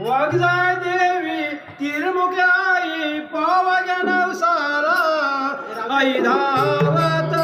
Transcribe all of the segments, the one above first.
वागजाय देवी तिरमुख्याई पावग्या सारा. आई धावत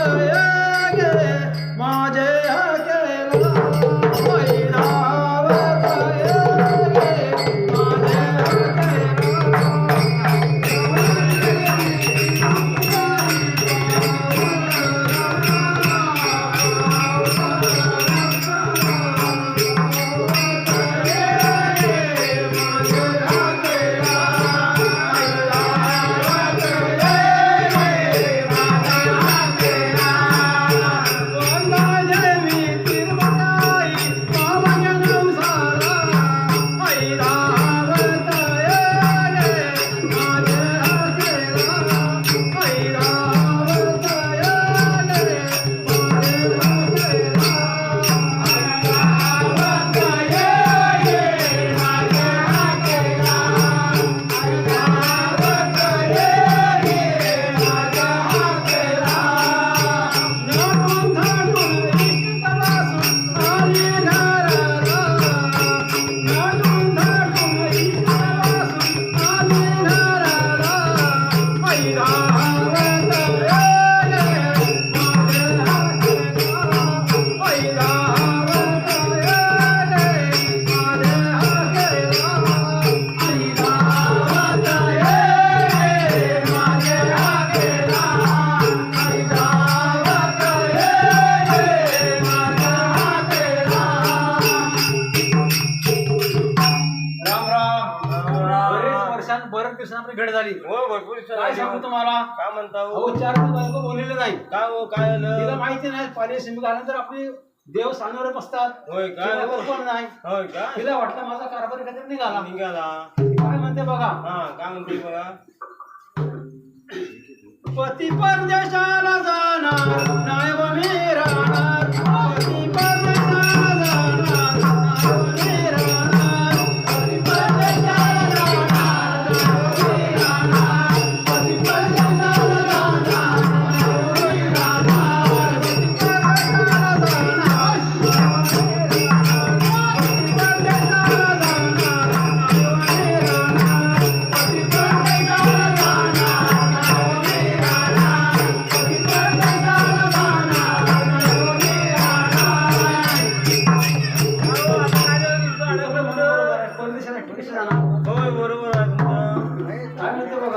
दिवसांनी आपली भेट झाली. हो भरपूर काय सांगू तुम्हाला? काय म्हणता हो? अहो चार दिवस बायको बोललेलं नाही काय हो काय तिला माहिती नाही पाणी शिंपी घाल्यानंतर आपली देव सांगणार बसतात. होय काय तिला हो? कोण नाही. होय का तिला वाटलं माझा कारभार काहीतरी निघाला. निघाला. काय म्हणते बघा? हा काय म्हणते बघा? पती परदेशाला जाणार नाही व मी राहणार.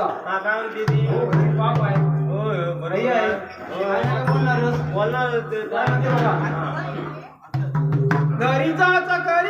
हा काय ती? पाप आहे. होय होय, नाही बोलणार होते. हा. चकरी